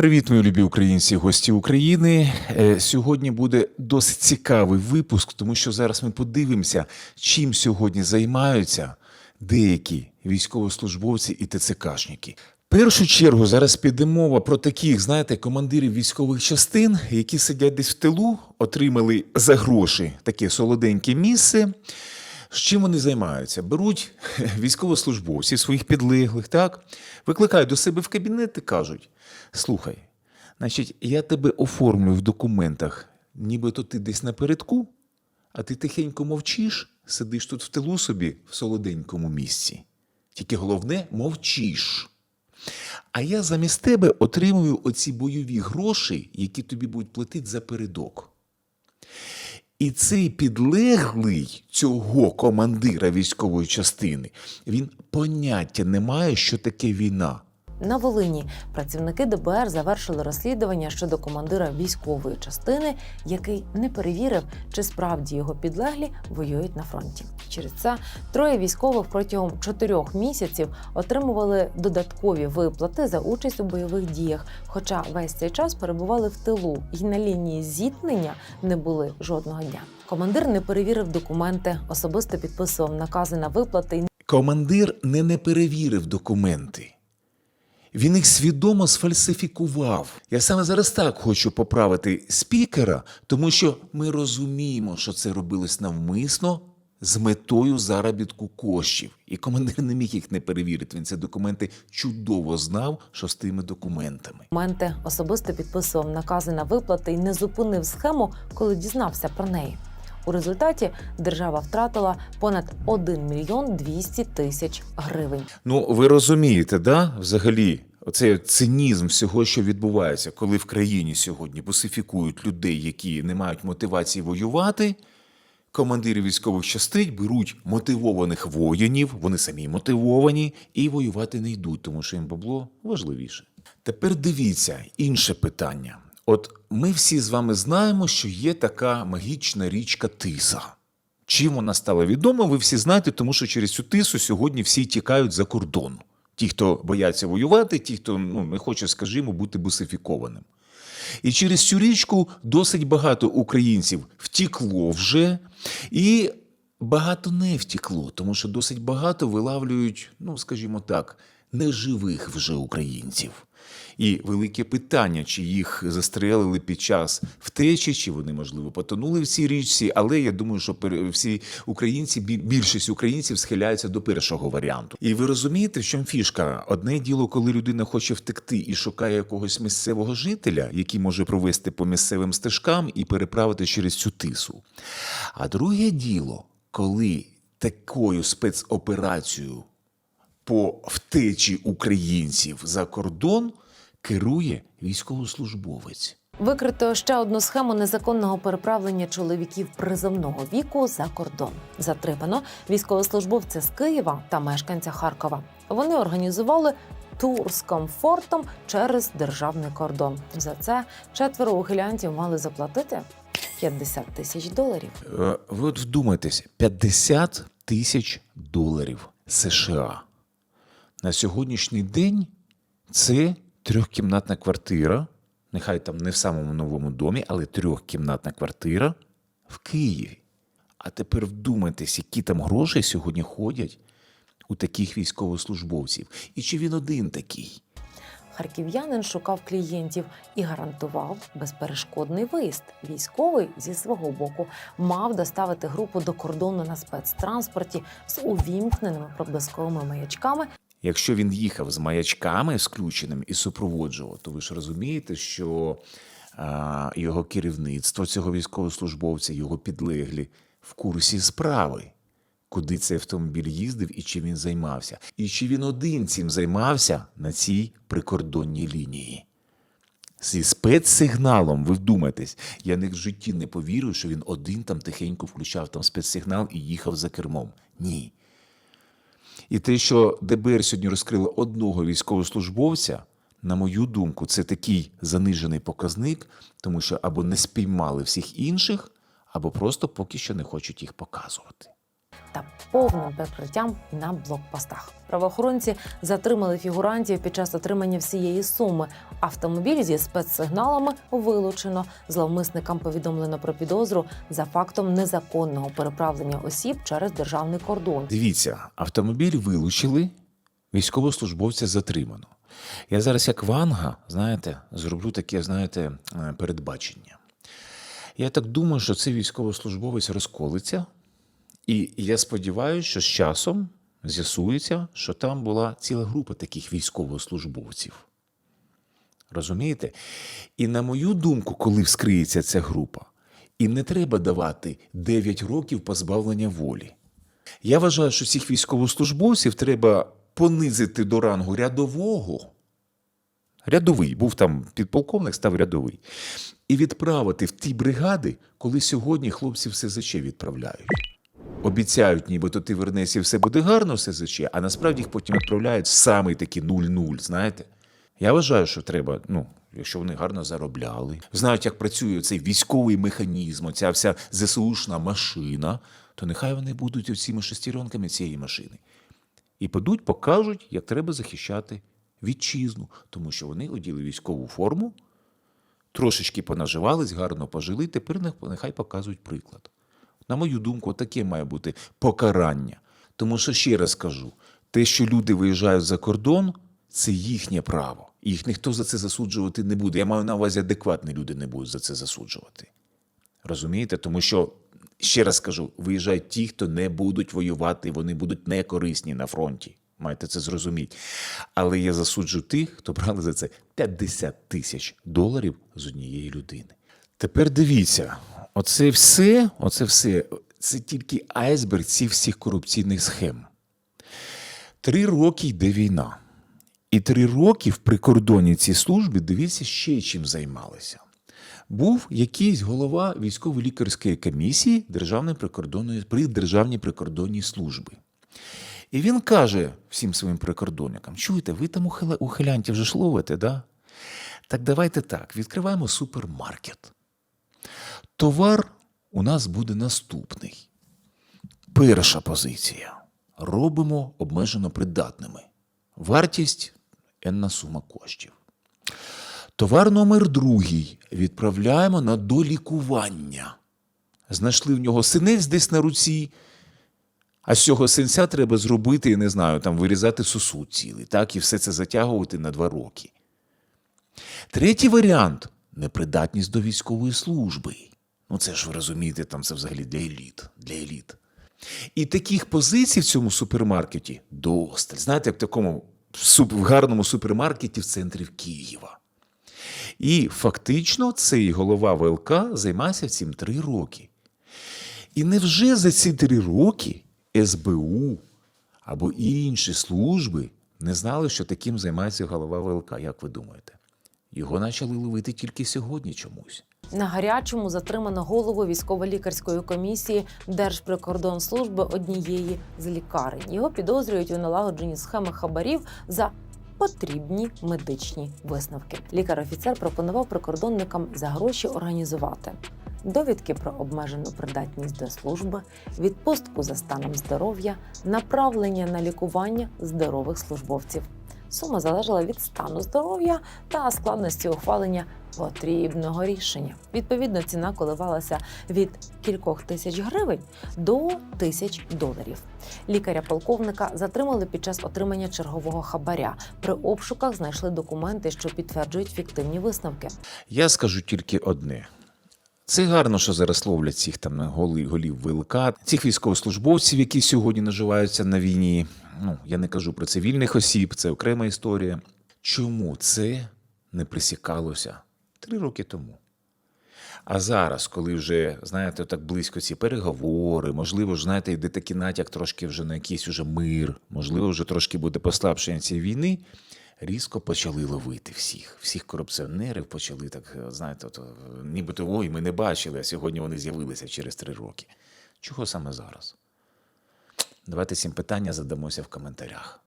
Привіт, мої любі українці, гості України. Е, Сьогодні буде досить цікавий випуск, тому що зараз ми подивимося, чим сьогодні займаються деякі військовослужбовці і ТЦКшники. В першу чергу зараз піде мова про таких, знаєте, командирів військових частин, які сидять десь в тилу, отримали за гроші таке солоденьке місце. З чим вони займаються? Беруть військовослужбовців своїх підлеглих, так? викликають до себе в кабінет і кажуть: слухай, значить, я тебе оформлю в документах, нібито ти десь напередку, а ти тихенько мовчиш, сидиш тут в тилу собі в солоденькому місці. Тільки головне мовчиш. А я замість тебе отримую оці бойові гроші, які тобі будуть платити за передок. І цей підлеглий цього командира військової частини, він поняття не має, що таке війна. На Волині працівники ДБР завершили розслідування щодо командира військової частини, який не перевірив, чи справді його підлеглі воюють на фронті. Через це троє військових протягом чотирьох місяців отримували додаткові виплати за участь у бойових діях, хоча весь цей час перебували в тилу і на лінії зіткнення не були жодного дня. Командир не перевірив документи, особисто підписував накази на виплати Командир не не перевірив документи. Він їх свідомо сфальсифікував. Я саме зараз так хочу поправити спікера, тому що ми розуміємо, що це робилось навмисно з метою заробітку коштів. І командир не міг їх не перевірити. Він ці документи чудово знав, що з тими документами. документи, особисто підписував накази на виплати і не зупинив схему, коли дізнався про неї. У результаті держава втратила понад 1 мільйон 200 тисяч гривень. Ну, ви розумієте, да? Взагалі, оцей цинізм всього, що відбувається, коли в країні сьогодні бусифікують людей, які не мають мотивації воювати. Командири військових частин беруть мотивованих воїнів, вони самі мотивовані, і воювати не йдуть, тому що їм бабло важливіше. Тепер дивіться інше питання. От ми всі з вами знаємо, що є така магічна річка Тиса. Чим вона стала відома, ви всі знаєте, тому що через цю тису сьогодні всі тікають за кордон. Ті, хто бояться воювати, ті, хто ну, не хоче, скажімо, бути бусифікованим. І через цю річку досить багато українців втікло вже, і багато не втікло, тому що досить багато вилавлюють, ну скажімо так, неживих вже українців. І велике питання, чи їх застрелили під час втечі, чи вони, можливо, потонули в цій річці. Але я думаю, що всі українці, бі- більшість українців схиляються до першого варіанту. І ви розумієте, в чому фішка? Одне діло, коли людина хоче втекти і шукає якогось місцевого жителя, який може провести по місцевим стежкам і переправити через цю тису. А друге діло, коли такою спецоперацією по втечі українців за кордон керує військовослужбовець. Викрито ще одну схему незаконного переправлення чоловіків призовного віку за кордон. Затримано військовослужбовця з Києва та мешканця Харкова. Вони організували тур з комфортом через державний кордон. За це четверо ухилянтів мали заплатити 50 тисяч доларів. Е, Ви от вдумайтесь, 50 тисяч доларів США. На сьогоднішній день це трьохкімнатна квартира, нехай там не в самому новому домі, але трьохкімнатна квартира в Києві. А тепер вдумайтесь, які там гроші сьогодні ходять у таких військовослужбовців. І чи він один такий? Харків'янин шукав клієнтів і гарантував безперешкодний виїзд. Військовий зі свого боку мав доставити групу до кордону на спецтранспорті з увімкненими проблисковими маячками Якщо він їхав з маячками включеним і супроводжував, то ви ж розумієте, що його керівництво цього військовослужбовця, його підлеглі в курсі справи, куди цей автомобіль їздив і чим він займався. І чи він один цим займався на цій прикордонній лінії. Зі спецсигналом, ви вдумайтесь, я не в житті не повірю, що він один там тихенько включав там спецсигнал і їхав за кермом. Ні. І те, що ДБР сьогодні розкрило одного військовослужбовця, на мою думку, це такий занижений показник, тому що або не спіймали всіх інших, або просто поки що не хочуть їх показувати. Та повним прикриттям на блокпостах. Правоохоронці затримали фігурантів під час отримання всієї суми. Автомобіль зі спецсигналами вилучено. Зловмисникам повідомлено про підозру за фактом незаконного переправлення осіб через державний кордон. Дивіться, автомобіль вилучили, військовослужбовця затримано. Я зараз, як Ванга, знаєте, зроблю таке, знаєте, е, передбачення. Я так думаю, що цей військовослужбовець розколиться, і я сподіваюся, що з часом з'ясується, що там була ціла група таких військовослужбовців. Розумієте? І на мою думку, коли вскриється ця група, їм не треба давати 9 років позбавлення волі. Я вважаю, що всіх військовослужбовців треба понизити до рангу рядового. Рядовий, був там підполковник, став рядовий. І відправити в ті бригади, коли сьогодні хлопці в СЗЧ відправляють. Обіцяють, нібито ти вернешся і все буде гарно в СЗЧ, а насправді їх потім відправляють в самий такий 0-0, знаєте. Я вважаю, що треба, ну, якщо вони гарно заробляли, знають, як працює цей військовий механізм, оця вся ЗСУшна машина, то нехай вони будуть оціми шестеренками цієї машини. І підуть, покажуть, як треба захищати вітчизну, тому що вони оділи військову форму, трошечки понаживались, гарно пожили, тепер нехай показують приклад. На мою думку, таке має бути покарання. Тому що ще раз кажу: те, що люди виїжджають за кордон, це їхнє право. Їх ніхто за це засуджувати не буде. Я маю на увазі, адекватні люди не будуть за це засуджувати. Розумієте? Тому що, ще раз кажу, виїжджають ті, хто не будуть воювати, вони будуть некорисні на фронті. Маєте це зрозуміти. Але я засуджу тих, хто брали за це 50 тисяч доларів з однієї людини. Тепер дивіться, оце все, оце все, це тільки айсберг цих всіх корупційних схем. Три роки йде війна. І три роки в прикордонній цій службі, дивіться, ще чим займалися. Був якийсь голова військово-лікарської комісії Державної прикордонної при Державній прикордонній службі. І він каже всім своїм прикордонникам: чуєте, ви там ухиля- ухилянтів вже ж ловите, да? Так давайте так, відкриваємо супермаркет. Товар у нас буде наступний. Перша позиція. Робимо обмежено придатними. Вартість енна сума коштів. Товар номер другий відправляємо на долікування. Знайшли в нього синець десь на руці, а з цього синця треба зробити, я не знаю, там вирізати сосуд цілий, так, і все це затягувати на два роки. Третій варіант непридатність до військової служби. Ну, це ж ви розумієте, там це взагалі для еліт. Для еліт. І таких позицій в цьому супермаркеті досталь. Знаєте, як в такому в гарному супермаркеті в центрі Києва. І фактично цей голова ВЛК займався цим три роки. І невже за ці три роки СБУ або інші служби не знали, що таким займається голова ВЛК, як ви думаєте? Його почали ловити тільки сьогодні чомусь. На гарячому затримано голову військово-лікарської комісії Держприкордонслужби однієї з лікарень. Його підозрюють у налагодженні схеми хабарів за потрібні медичні висновки. Лікар-офіцер пропонував прикордонникам за гроші організувати довідки про обмежену придатність до служби, відпустку за станом здоров'я, направлення на лікування здорових службовців. Сума залежала від стану здоров'я та складності ухвалення потрібного рішення. Відповідно, ціна коливалася від кількох тисяч гривень до тисяч доларів. Лікаря-полковника затримали під час отримання чергового хабаря. При обшуках знайшли документи, що підтверджують фіктивні висновки. Я скажу тільки одне. Це гарно, що зараз ловлять цих там голи- голів ВЛК, цих військовослужбовців, які сьогодні наживаються на війні. Ну, я не кажу про цивільних осіб, це окрема історія. Чому це не присікалося три роки тому? А зараз, коли вже, знаєте, так близько ці переговори, можливо, ж, знаєте, йде такий натяк трошки вже на якийсь уже мир, можливо, вже трошки буде послабшення цієї війни, різко почали ловити всіх. Всіх корупціонерів почали так, знаєте, от, е, нібито ой, ми не бачили, а сьогодні вони з'явилися через три роки. Чого саме зараз? Давайте цим питання задамося в коментарях.